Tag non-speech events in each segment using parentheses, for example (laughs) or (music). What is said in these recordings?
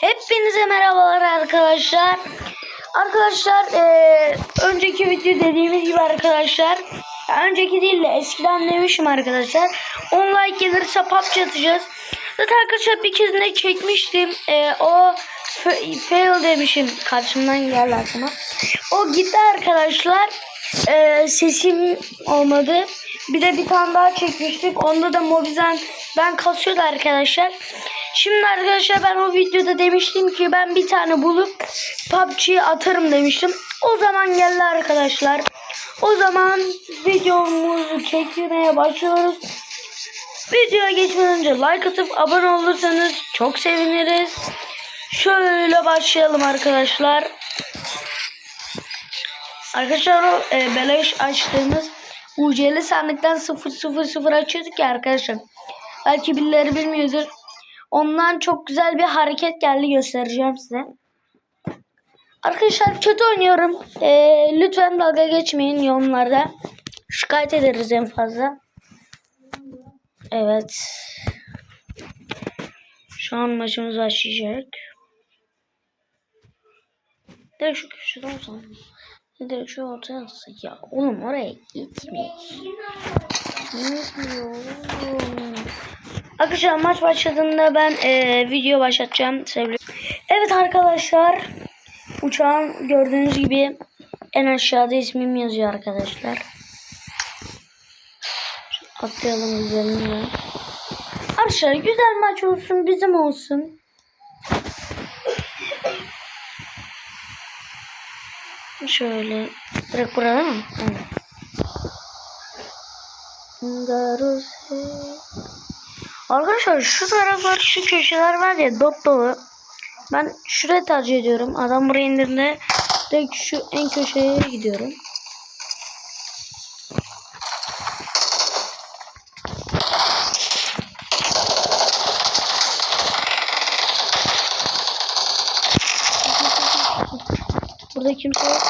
Hepinize merhabalar arkadaşlar. Arkadaşlar eee, önceki video dediğimiz gibi arkadaşlar. önceki değil de eskiden demişim arkadaşlar. 10 like gelirse PUBG atacağız. Zaten arkadaşlar bir kez ne çekmiştim. Eee, o fa- fail demişim. Karşımdan geldi aklıma. O gitti arkadaşlar. Eee, sesim olmadı. Bir de bir tane daha çekmiştik. Onda da Mobizen ben kasıyordu arkadaşlar. Şimdi arkadaşlar ben o videoda demiştim ki ben bir tane bulup PUBG'ye atarım demiştim. O zaman geldi arkadaşlar. O zaman videomuzu çekmeye başlıyoruz. Videoya geçmeden önce like atıp abone olursanız çok seviniriz. Şöyle başlayalım arkadaşlar. Arkadaşlar o e, beleş açtığımız UC'li sandıktan 000 açıyorduk ya arkadaşlar. Belki birileri bilmiyordur. Ondan çok güzel bir hareket geldi göstereceğim size. Arkadaşlar kötü oynuyorum. E, lütfen dalga geçmeyin yorumlarda. Şikayet ederiz en fazla. Evet. Şu an maçımız başlayacak. Direkt şu köşeden olsam. Direkt şu ortaya alsak ya. Oğlum oraya gitme. Gitmiyor oğlum. Arkadaşlar maç başladığında ben eee, video başlatacağım. Sevgili. Evet arkadaşlar. Uçağın gördüğünüz gibi en aşağıda ismim yazıyor arkadaşlar. Atlayalım üzerine. Arkadaşlar güzel maç olsun bizim olsun. Şöyle. Direkt burada mı? Evet. Arkadaşlar şu taraflar şu köşeler var ya dop dolu. Ben şuraya tercih ediyorum. Adam buraya indirdiğinde direkt şu en köşeye gidiyorum. Burada kimse yok.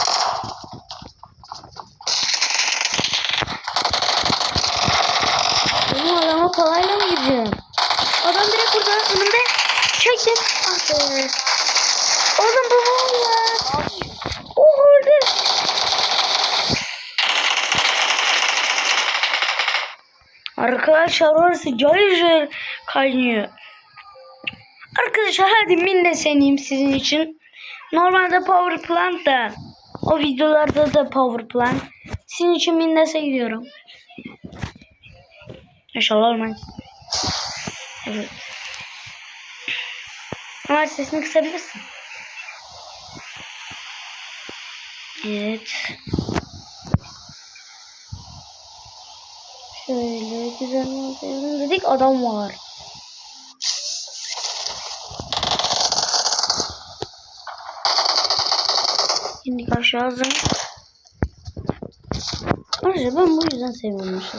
Benim adama kolayla mı gideceğim? Adam direkt burada önümde çektim. Ah be. Oğlum bu var ya. Oh öldü. Arkadaşlar orası cayır cayır kaynıyor. Arkadaşlar hadi minne seneyim sizin için. Normalde power plant da o videolarda da power plant. Sizin için minnese gidiyorum. İnşallah olmaz. Evet. Ama sesini kısabilirsin. Evet. Şöyle güzel olsun dedik adam var. Aşağı hazır. Ayrıca ben bu yüzden seviyorum işte.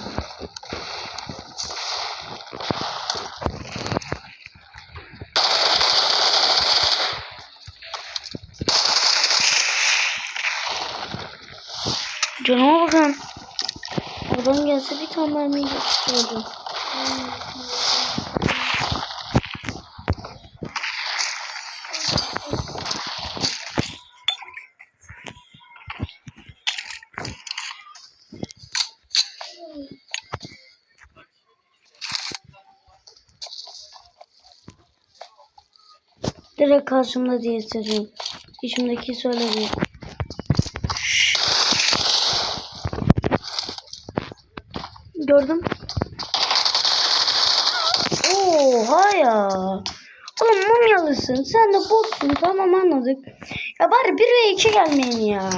Canıma bakın. Adam gelse bir tane mermiyi geçirdim. Direkt karşımda diye hissediyorum. İçimdeki söyledi. Gördüm. Oha ya. Oğlum mumyalısın. Sen de botsun. Tamam anladık. Ya bari 1 ve 2 gelmeyin ya.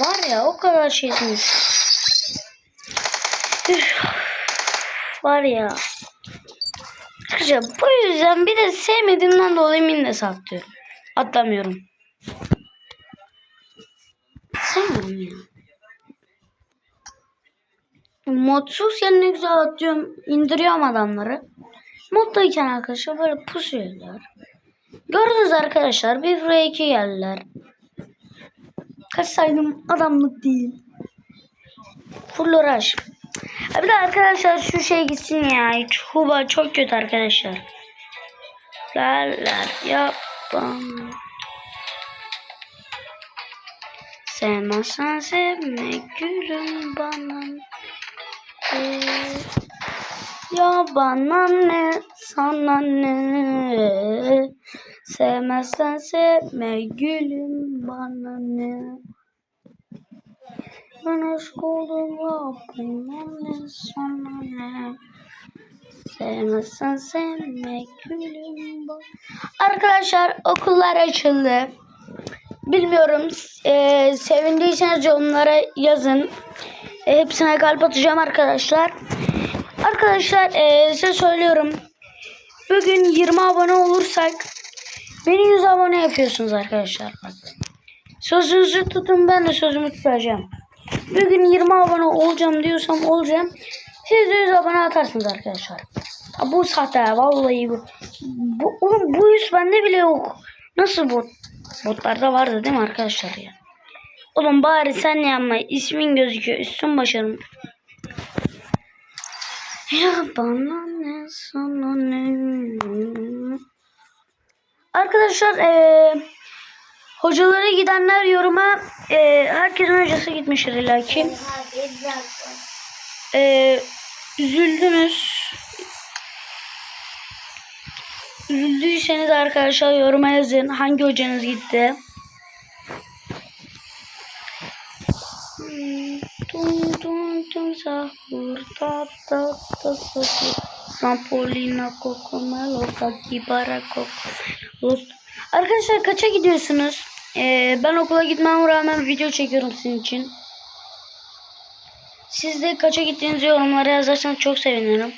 Var ya o kadar şeymiş. Üf. Var ya. Arkadaşlar bu yüzden bir de sevmediğimden dolayı minne saklıyorum. Atlamıyorum. Sevmiyorum ya. Modsuz yerine güzel atıyorum. indiriyorum adamları. Moddayken arkadaşlar böyle pusuyorlar. Gördünüz arkadaşlar. Bir buraya iki geldiler. Kaç saydım adamlık değil. Full uğraş. Bir de arkadaşlar şu şey gitsin ya. Çuba çok kötü arkadaşlar. Laller yapan. Sevmezsen sevme gülüm bana. Ee, ya bana ne sana ne Sevmezsen sevme gülüm bana ne Ben oldum ya bana ne sana ne Sevmezsen sevme gülüm bana Arkadaşlar okullar açıldı. Bilmiyorum e, sevindiyseniz yorumlara yazın. E, hepsine kalp atacağım arkadaşlar. Arkadaşlar e, size söylüyorum. Bugün 20 abone olursak beni 100 abone yapıyorsunuz arkadaşlar. Sözünüzü tutun ben de sözümü tutacağım. Bugün 20 abone olacağım diyorsam olacağım. Siz de 100 abone atarsınız arkadaşlar. Ha, bu sahte ya, vallahi bu. Bu, oğlum, bu yüz bende bile yok. Nasıl bot? Botlarda vardı değil mi arkadaşlar ya? Oğlum bari sen yapma. ismin gözüküyor. Üstün başarım. Ya bana ne sana ne? Arkadaşlar eee hocalara gidenler yoruma eee herkesin hocası gitmiştir illa ki. Eee üzüldünüz. Üzüldüyseniz arkadaşlar yoruma yazın hangi hocanız gitti. Tum tum tum sahur ta ta ta sahur Sampolina kokomelo kakibara kokomelo Arkadaşlar kaça gidiyorsunuz? Ee, ben okula gitmem rağmen video çekiyorum sizin için. Siz de kaça gittiğinizi yorumlara yazarsanız çok sevinirim.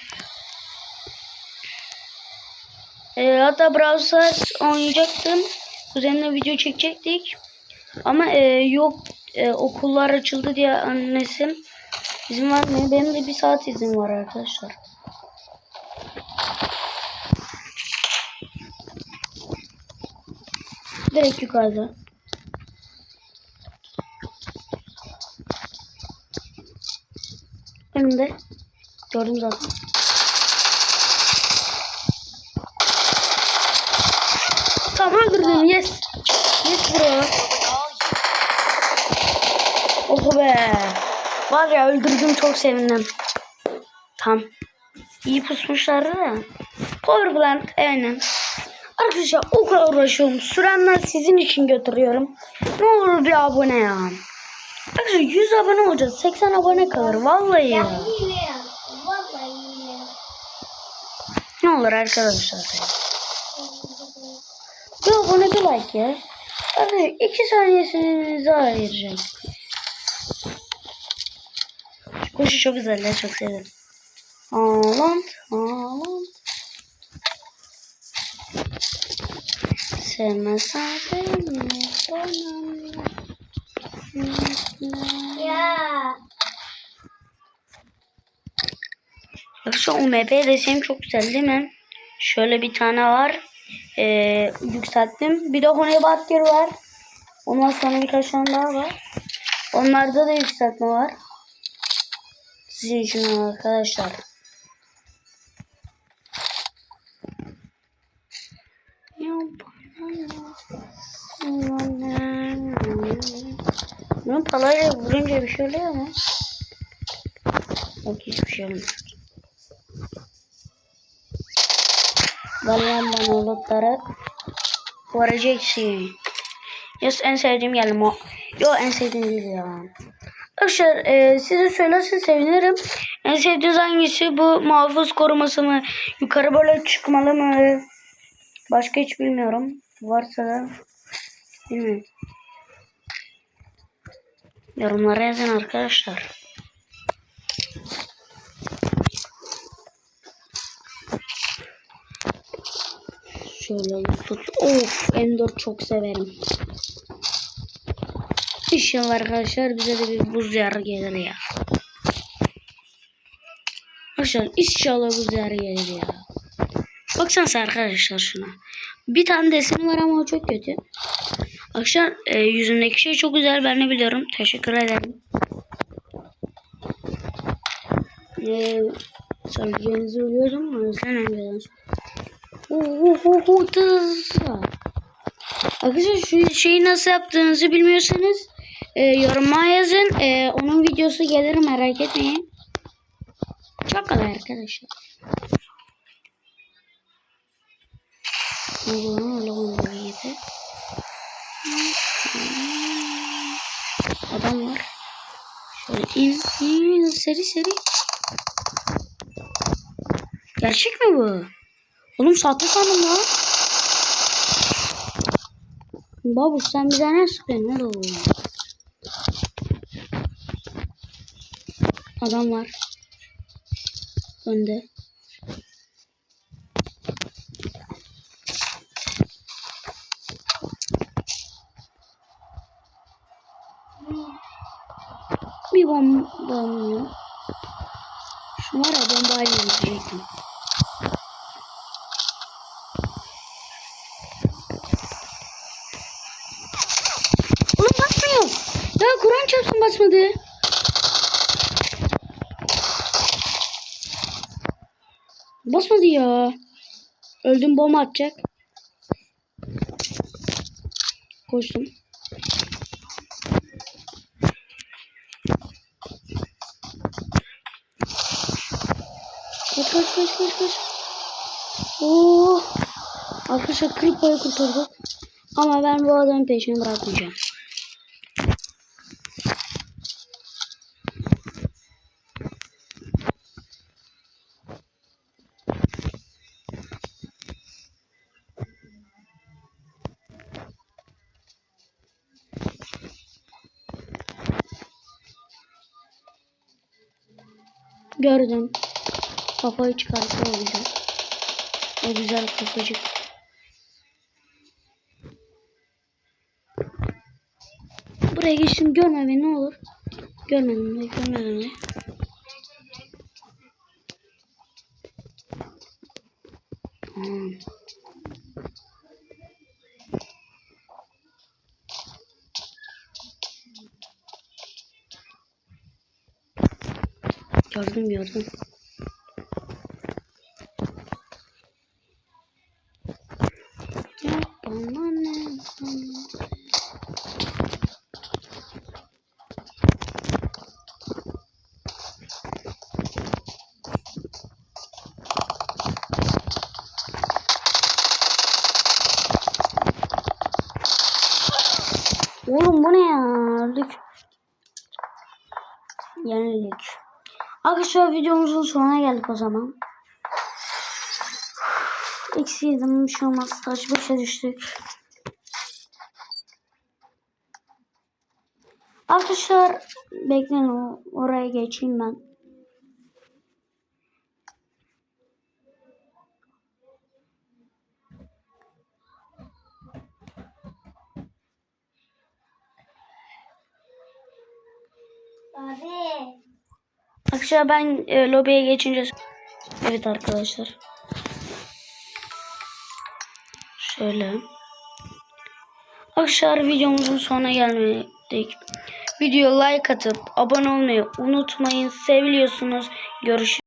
Ee, hatta Brawl oynayacaktım. Kuzenimle video çekecektik. Ama e, yok e, okullar açıldı diye annesi izin vermiyor. Benim de bir saat izin var arkadaşlar. Direkt yukarıda. Önümde. Gördüm zaten. Tamam öldürdüm. Yes. Yes bro. Oh be. Var ya öldürdüm çok sevindim. Tam. İyi pusmuşlardı da. Power plant aynen. Arkadaşlar o kadar uğraşıyorum. Süremden sizin için götürüyorum. Ne olur bir abone ya. (laughs) Arkadaşlar 100 abone olacağız. 80 abone kalır. Vallahi ya. Ne olur arkadaşlar. Bir abone bir like ya. Arkadaşlar 2 saniyesini daha ayıracağım. Koşu çok güzel ya çok sevdim. Haaland, Haaland. Sevmezsen sevme bana. Ya. Yoksa o MP desem çok güzel değil mi? Şöyle bir tane var. Ee, yükselttim. Bir de Honeybatter var. Ondan sonra birkaç tane daha var. Onlarda da yükseltme var. Sizin için arkadaşlar. Ya Bunun palayla vurunca bir şey oluyor mu? Yok hiçbir şey olmuyor. Vallahi bana olukları vuracaksın. Yes en sevdiğim geldi o. Yo en sevdiğim değil ya. Arkadaşlar e, size söylerse sevinirim. En sevdiğiniz hangisi bu muhafız koruması mı? Yukarı böyle çıkmalı mı? Başka hiç bilmiyorum. Varsa da bilmiyorum. Yorumlara yazın arkadaşlar. Şöyle tut. Of Endor çok severim. İnşallah arkadaşlar bize de bir buz yarı gelir ya. Arkadaşlar inşallah buz yarı gelir ya. Baksanıza arkadaşlar şuna. Bir tane deseni var ama o çok kötü. Arkadaşlar e, yüzündeki şey çok güzel ben de biliyorum. Teşekkür ederim. Ee, söyleyeceğinizi biliyorum ama sen önceden Arkadaşlar şu şeyi nasıl yaptığınızı bilmiyorsanız e, yoruma yazın. E, onun videosu gelir merak etmeyin. Çok kolay arkadaşlar. Allah'ım öyle olmalı yedi. Adam var. Şöyle in, in, seri seri. Gerçek mi bu? Oğlum sahte sandım lan. Babuş sen bize ne sıkıyorsun? Ne oğlum? Adam var. Önde. Bomba mı? Şu var ya bombayla öldürecektim. Oğlum basmıyor. Ya Kur'an çarpsın basmadı. Basmadı ya. Öldüm bomba atacak. Koştum. Kaç kaç kaç kaç. Oo. Arkadaşlar Kripo'yu kurtardık. Ama ben bu adamın peşini bırakmayacağım. Gördüm. Kafayı çıkarttı o güzel. O güzel kafacık. Buraya geçtim görme beni ne olur. Görmedim de görmedim de. Hmm. Gördüm gördüm. Ne ya? Yenildik. Arkadaşlar videomuzun sonuna geldik o zaman. Eksi yedim bir şey olmaz. Taş başa düştük. Arkadaşlar bekleyin oraya geçeyim ben. Arkadaşlar ben e, lobiye geçince Evet arkadaşlar. Şöyle. Arkadaşlar videomuzun sonuna gelmedik. Video like atıp abone olmayı unutmayın. Seviliyorsunuz. Görüşürüz.